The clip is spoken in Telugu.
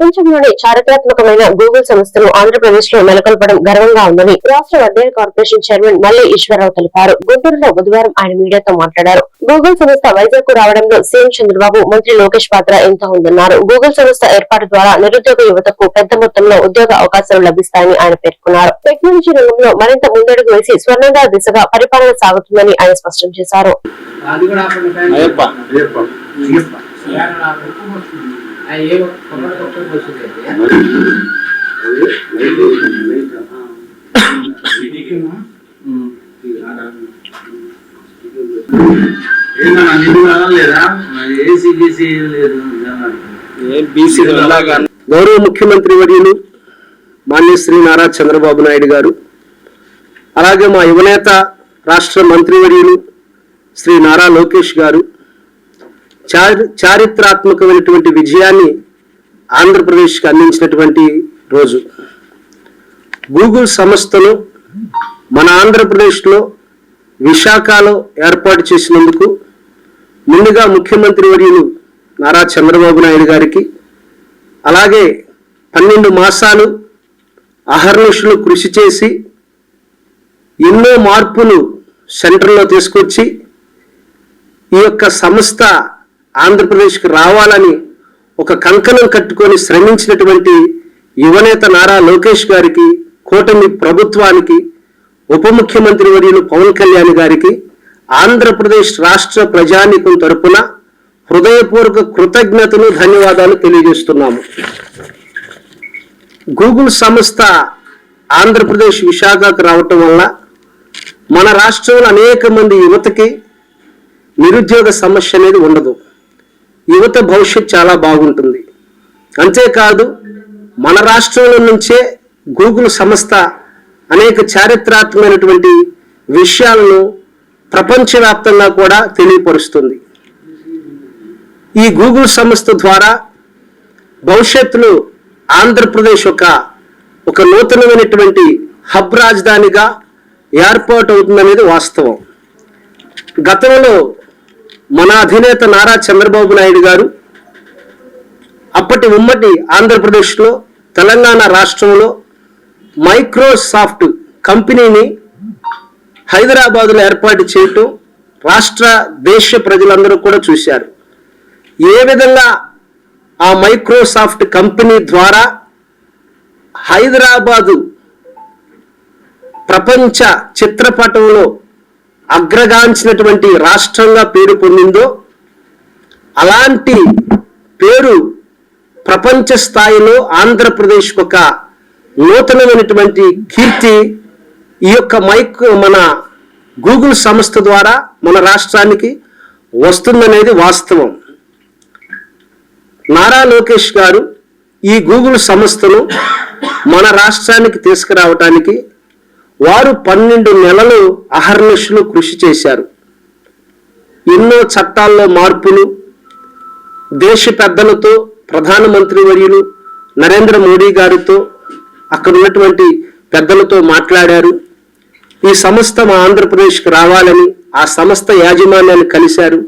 ప్రపంచంలోనే చారిత్రాత్మకమైన గూగుల్ సంస్థను ఆంధ్రప్రదేశ్లో నెలకొల్పడం గర్వంగా ఉందని రాష్ట్ర వడ్డేర్ కార్పొరేషన్ చైర్మన్ మల్లె ఈశ్వరరావు తెలిపారు. గుంటూరులో బుధవారం ఆయన మీడియాతో మాట్లాడారు. గూగుల్ సంస్థ వైజాగ్కు రావడంలో సీఎం చంద్రబాబు మంత్రి లోకేష్ పాత్ర ఎంతో ఉందన్నారు. గూగుల్ సంస్థ ఏర్పాటు ద్వారా నిరుద్యోగ యువతకు పెద్ద మొత్తంలో ఉద్యోగ అవకాశాలు లభిస్తాయని ఆయన పేర్కొన్నారు. టెక్నాలజీ రంగంలో మరింత ముందడుగు వేసి స్వర్ణాంధ్ర దిశగా పరిపాలన సాగుతుందని ఆయన స్పష్టం చేశారు. గౌరవ ముఖ్యమంత్రి వర్యులు మాన్య శ్రీ నారా చంద్రబాబు నాయుడు గారు అలాగే మా యువనేత రాష్ట్ర మంత్రివర్యులు శ్రీ నారా లోకేష్ గారు చారిత్రాత్మకమైనటువంటి విజయాన్ని ఆంధ్రప్రదేశ్కి అందించినటువంటి రోజు. గూగుల్ సంస్థను మన ఆంధ్రప్రదేశ్లో విశాఖలో ఏర్పాటు చేసినందుకు ముందుగా ముఖ్యమంత్రి వర్యులు నారా చంద్రబాబు నాయుడు గారికి అలాగే పన్నెండు మాసాలు అహర్నిషులు కృషి చేసి ఎన్నో మార్పులు సెంటర్లో తీసుకొచ్చి ఈ యొక్క సంస్థ ఆంధ్రప్రదేశ్కి రావాలని ఒక కంకణం కట్టుకొని శ్రమించినటువంటి యువనేత నారా లోకేష్ గారికి కూటమి ప్రభుత్వానికి ఉప ముఖ్యమంత్రి వర్యులు పవన్ కళ్యాణ్ గారికి ఆంధ్రప్రదేశ్ రాష్ట్ర ప్రజానీకం తరపున హృదయపూర్వక కృతజ్ఞతలు ధన్యవాదాలు తెలియజేస్తున్నాము. గూగుల్ సంస్థ ఆంధ్రప్రదేశ్ విశాఖకు రావటం వల్ల మన రాష్ట్రంలో అనేక మంది యువతకి నిరుద్యోగ సమస్య అనేది ఉండదు. యువత భవిష్యత్ చాలా బాగుంటుంది. అంతేకాదు మన రాష్ట్రంలో నుంచే గూగుల్ సంస్థ అనేక చారిత్రాత్మకమైనటువంటి విషయాలను ప్రపంచవ్యాప్తంగా కూడా తెలియపరుస్తుంది. ఈ గూగుల్ సంస్థ ద్వారా భవిష్యత్తులో ఆంధ్రప్రదేశ్ ఒక ఒక నూతనమైనటువంటి హబ్ రాజధానిగా ఏర్పాటు అవుతుందనేది వాస్తవం. గతంలో మన అధినేత నారా చంద్రబాబు నాయుడు గారు అప్పటి ఉమ్మడి ఆంధ్రప్రదేశ్లో తెలంగాణ రాష్ట్రంలో మైక్రోసాఫ్ట్ కంపెనీని హైదరాబాదులో ఏర్పాటు చేయటం రాష్ట్ర దేశ ప్రజలందరూ కూడా చూశారు. ఏ విధంగా ఆ మైక్రోసాఫ్ట్ కంపెనీ ద్వారా హైదరాబాదు ప్రపంచ చిత్రపటంలో అగ్రగాంచినటువంటి రాష్ట్రంగా పేరు పొందిందో అలాంటి పేరు ప్రపంచ స్థాయిలో ఆంధ్రప్రదేశ్ ఒక నూతనమైనటువంటి కీర్తి ఈ యొక్క మైక్ మన గూగుల్ సంస్థ ద్వారా మన రాష్ట్రానికి వస్తుందనేది వాస్తవం. నారా లోకేష్ గారు ఈ గూగుల్ సంస్థను మన రాష్ట్రానికి తీసుకురావటానికి వారు పన్నెండు నెలలు అహర్నిశలు కృషి చేశారు. ఎన్నో చట్టాల్లో మార్పులు దేశ పెద్దలతో ప్రధానమంత్రి వర్యులు నరేంద్ర మోడీ గారితో అక్కడ ఉన్నటువంటి పెద్దలతో మాట్లాడారు. ఈ సంస్థ మా ఆంధ్రప్రదేశ్కి రావాలని ఆ సంస్థ యాజమాన్యాన్ని కలిశారు.